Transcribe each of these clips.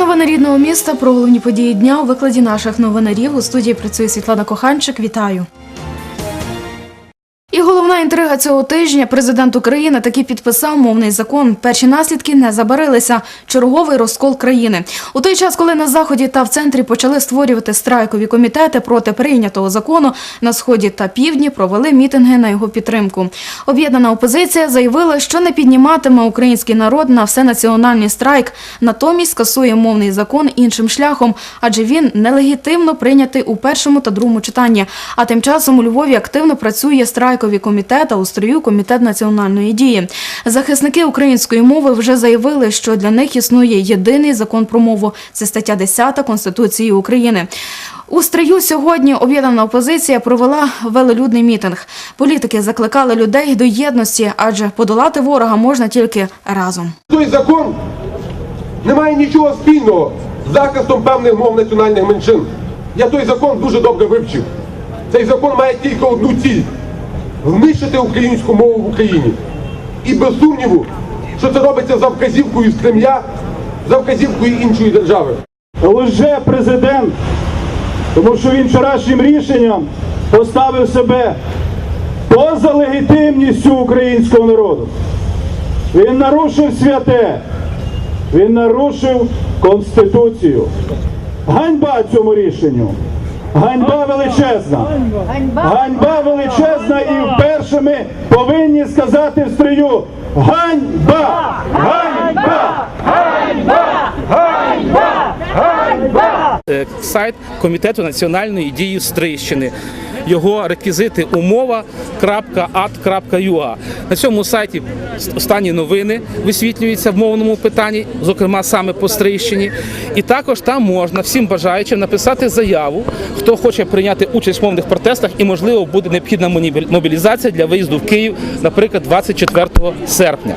новини рідного міста про головні події дня у викладі наших новинарів. У студії працює Світлана Коханчик. Вітаю. Головна інтрига цього тижня президент України таки підписав мовний закон. Перші наслідки не забарилися. Черговий розкол країни. У той час, коли на заході та в центрі почали створювати страйкові комітети проти прийнятого закону, на сході та півдні провели мітинги на його підтримку. Об'єднана опозиція заявила, що не підніматиме український народ на всенаціональний страйк, натомість скасує мовний закон іншим шляхом, адже він нелегітимно прийнятий у першому та другому читанні. А тим часом у Львові активно працює страйкові комітет, а у строю комітет національної дії. Захисники української мови вже заявили, що для них існує єдиний закон про мову. Це стаття 10 Конституції України. У стрию сьогодні об'єднана опозиція провела велолюдний мітинг. Політики закликали людей до єдності, адже подолати ворога можна тільки разом. Той закон не має нічого спільного з захистом певних мов національних меншин. Я той закон дуже добре вивчив. Цей закон має тільки одну ціль знищити українську мову в Україні. І без сумніву, що це робиться за вказівкою з Кремля, за вказівкою іншої держави. лже президент, тому що він вчорашнім рішенням поставив себе поза легітимністю українського народу. Він нарушив святе, він нарушив Конституцію. Ганьба цьому рішенню. Ганьба величезна. Ганьба величезна і вперше ми повинні сказати в стрію Ганьба! Ганьба! Сайт Комітету національної дії Стрийщини. Його реквізити умова.ат.ua. На цьому сайті останні новини висвітлюються в мовному питанні, зокрема саме по Стрийщині. І також там можна всім бажаючим написати заяву, хто хоче прийняти участь в мовних протестах, і можливо буде необхідна мобілізація для виїзду в Київ, наприклад, 24 серпня.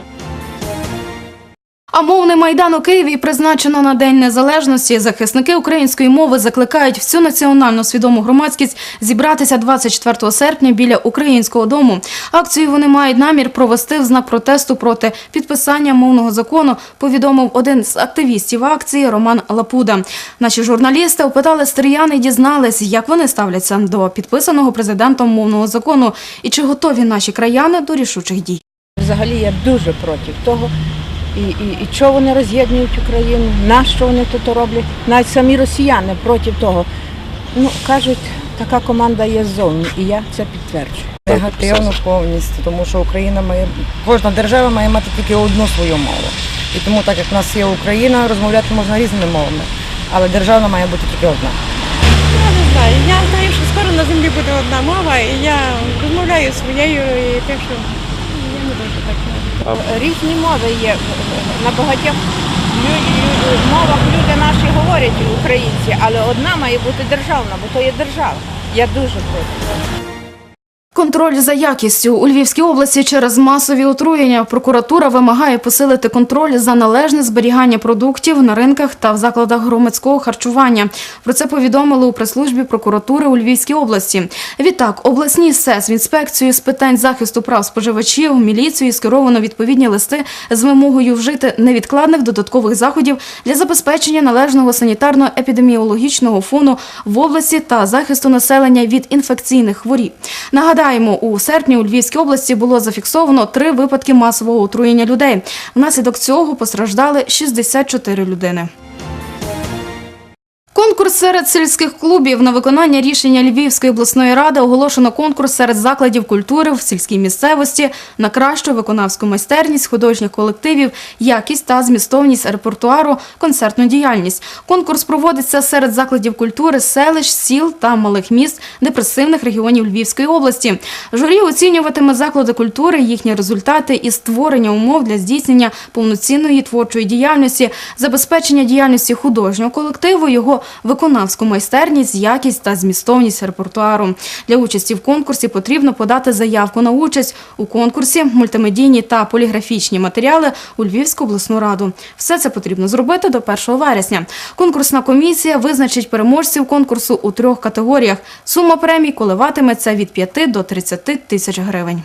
А мовний майдан у Києві призначено на День Незалежності. Захисники української мови закликають всю національно свідому громадськість зібратися 24 серпня біля українського дому. Акцію вони мають намір провести в знак протесту проти підписання мовного закону. Повідомив один з активістів акції Роман Лапуда. Наші журналісти опитали стріян і дізнались, як вони ставляться до підписаного президентом мовного закону і чи готові наші краяни до рішучих дій. Взагалі я дуже проти того. І, і, і чого вони роз'єднують Україну, нащо вони тут роблять? Навіть самі росіяни проти того. Ну, кажуть, така команда є ззовні, і я це підтверджую. Негативно повністю, тому що Україна має кожна держава має мати тільки одну свою мову. І тому, так як в нас є Україна, розмовляти можна різними мовами, але державна має бути тільки одна. Я не знаю. Я знаю, що скоро на землі буде одна мова, і я розмовляю своєю і те, що я не дуже так. Різні мови є. На багатьох мовах люди наші говорять українці, але одна має бути державна, бо то є держава. Я дуже проти. Контроль за якістю у Львівській області через масові отруєння прокуратура вимагає посилити контроль за належне зберігання продуктів на ринках та в закладах громадського харчування. Про це повідомили у прес-службі прокуратури у Львівській області. Відтак, обласній СЕС в інспекцію з питань захисту прав споживачів міліцію скеровано відповідні листи з вимогою вжити невідкладних додаткових заходів для забезпечення належного санітарно-епідеміологічного фону в області та захисту населення від інфекційних хворіб. Нагадаємо, у серпні у Львівській області було зафіксовано три випадки масового отруєння людей. Внаслідок цього постраждали 64 людини. Конкурс серед сільських клубів на виконання рішення Львівської обласної ради оголошено конкурс серед закладів культури в сільській місцевості на кращу виконавську майстерність художніх колективів, якість та змістовність репертуару, концертну діяльність. Конкурс проводиться серед закладів культури, селищ, сіл та малих міст депресивних регіонів Львівської області. Журі оцінюватиме заклади культури, їхні результати і створення умов для здійснення повноцінної творчої діяльності, забезпечення діяльності художнього колективу, його виконавську майстерність, якість та змістовність репертуару. Для участі в конкурсі потрібно подати заявку на участь у конкурсі, мультимедійні та поліграфічні матеріали у Львівську обласну раду. Все це потрібно зробити до 1 вересня. Конкурсна комісія визначить переможців конкурсу у трьох категоріях. Сума премій коливатиметься від 5 до 30 тисяч гривень.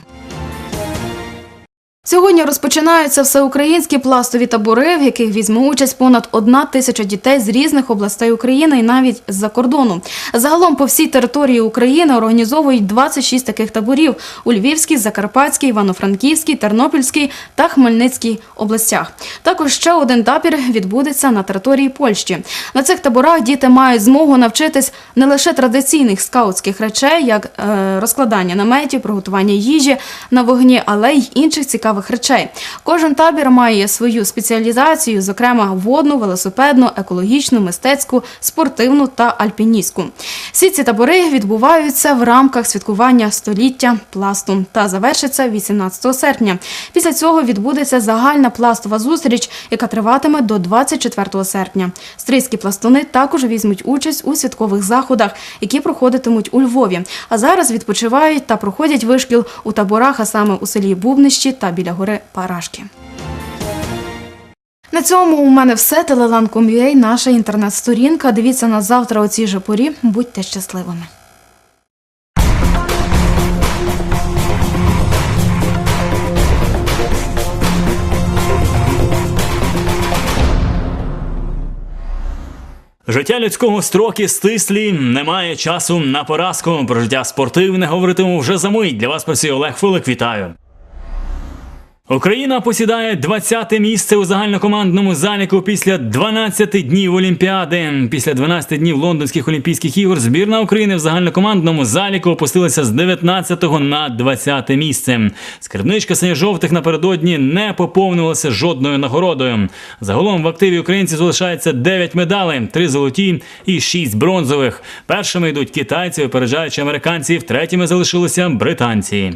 Сьогодні розпочинаються всеукраїнські пластові табори, в яких візьме участь понад одна тисяча дітей з різних областей України і навіть з-за кордону. Загалом по всій території України організовують 26 таких таборів у Львівській, Закарпатській, Івано-Франківській, Тернопільській та Хмельницькій областях. Також ще один табір відбудеться на території Польщі. На цих таборах діти мають змогу навчитись не лише традиційних скаутських речей, як е, розкладання наметів, приготування їжі на вогні, але й інших цікавих речей. Кожен табір має свою спеціалізацію, зокрема водну, велосипедну, екологічну, мистецьку, спортивну та альпіністську. Всі ці табори відбуваються в рамках святкування століття пласту та завершиться 18 серпня. Після цього відбудеться загальна пластова зустріч, яка триватиме до 24 серпня. Стрийські пластуни також візьмуть участь у святкових заходах, які проходитимуть у Львові. А зараз відпочивають та проходять вишкіл у таборах, а саме у селі Бубнищі та біля гори Парашки. На цьому у мене все. Телелан.com.ua, наша інтернет-сторінка. Дивіться нас завтра о цій же порі. Будьте щасливими. Життя людського строки стислі, немає часу на поразку. Про життя спортивне говоритиму вже за мить. Для вас працює Олег Филик. Вітаю. Україна посідає 20-те місце у загальнокомандному заліку після 12 днів Олімпіади. Після 12 днів лондонських Олімпійських ігор збірна України в загальнокомандному заліку опустилася з 19-го на 20-те місце. Скарбничка синьо-жовтих напередодні не поповнювалася жодною нагородою. Загалом в активі українців залишається 9 медалей, 3 золоті і 6 бронзових. Першими йдуть китайці, випереджаючи американців. Третіми залишилися британці.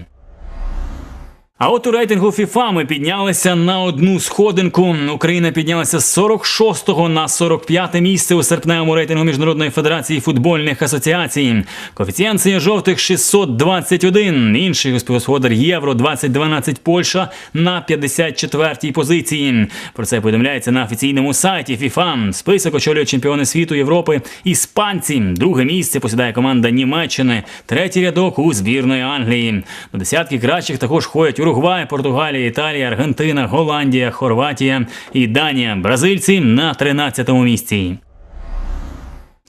А от у рейтингу FIFA ми піднялися на одну сходинку. Україна піднялася з 46-го на 45-те місце у серпневому рейтингу Міжнародної федерації футбольних асоціацій. Коефіцієнт синьо-жовтих 621. Інший господарь Євро 2012 Польща на 54-й позиції. Про це повідомляється на офіційному сайті FIFA. Список очолює чемпіони світу Європи. Іспанці. Друге місце посідає команда Німеччини. Третій рядок у збірної Англії. До десятки кращих також ходять Уругвай, Португалія, Італія, Аргентина, Голландія, Хорватія і Данія. Бразильці на 13-му місці.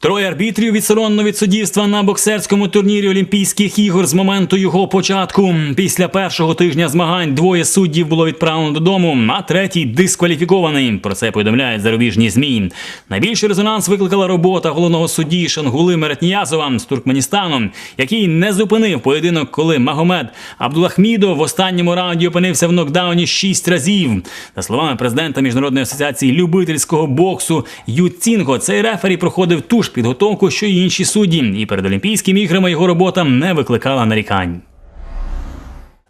Троє арбітрів відсторонено від суддівства на боксерському турнірі Олімпійських ігор з моменту його початку. Після першого тижня змагань двоє суддів було відправлено додому, а третій дискваліфікований. Про це повідомляють зарубіжні змі. Найбільший резонанс викликала робота головного судді Шангули Меретніязова з Туркменістану, який не зупинив поєдинок, коли Магомед Абдулахмідов в останньому раунді опинився в нокдауні шість разів. За словами президента міжнародної асоціації любительського боксу Ю Цінго, цей рефері проходив ту ж підготовку, що й інші судді, і перед Олімпійськими іграми його робота не викликала нарікань.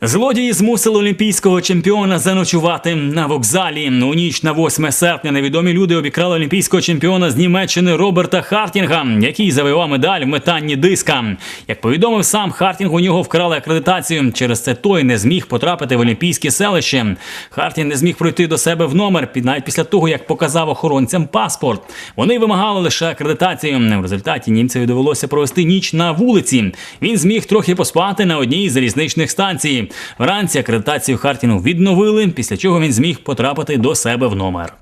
Злодії змусили олімпійського чемпіона заночувати на вокзалі. У ніч на 8 серпня невідомі люди обікрали олімпійського чемпіона з Німеччини Роберта Хартінга, який завоював медаль в метанні диска. Як повідомив сам Хартінг, у нього вкрали акредитацію. Через це той не зміг потрапити в олімпійське селище. Хартінг не зміг пройти до себе в номер навіть після того, як показав охоронцям паспорт. Вони вимагали лише акредитацію. В результаті німцеві довелося провести ніч на вулиці. Він зміг трохи поспати на одній із залізничних станцій. Вранці акредитацію Хартінгу відновили, після чого він зміг потрапити до себе в номер.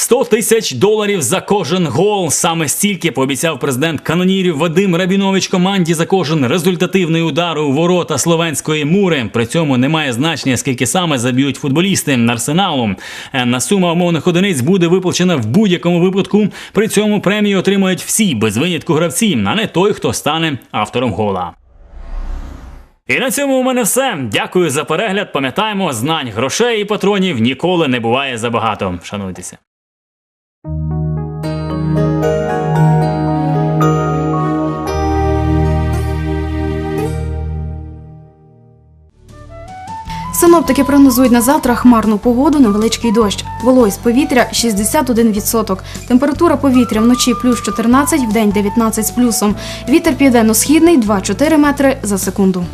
100 тисяч доларів за кожен гол. Саме стільки пообіцяв президент канонірів Вадим Рабінович команді за кожен результативний удар у ворота словенської мури. При цьому немає значення, скільки саме заб'ють футболісти арсеналу. Енна сума умовних одиниць буде виплачена в будь-якому випадку. При цьому премію отримають всі без винятку гравці, а не той, хто стане автором гола. І на цьому у мене все. Дякую за перегляд. Пам'ятаємо, знань, грошей і патронів ніколи не буває забагато. Шануйтеся. Синоптики прогнозують на завтра хмарну погоду, невеличкий дощ. Вологість повітря 61%. Температура повітря вночі плюс 14, вдень 19 з плюсом. Вітер південно-східний 2-4 метри за секунду.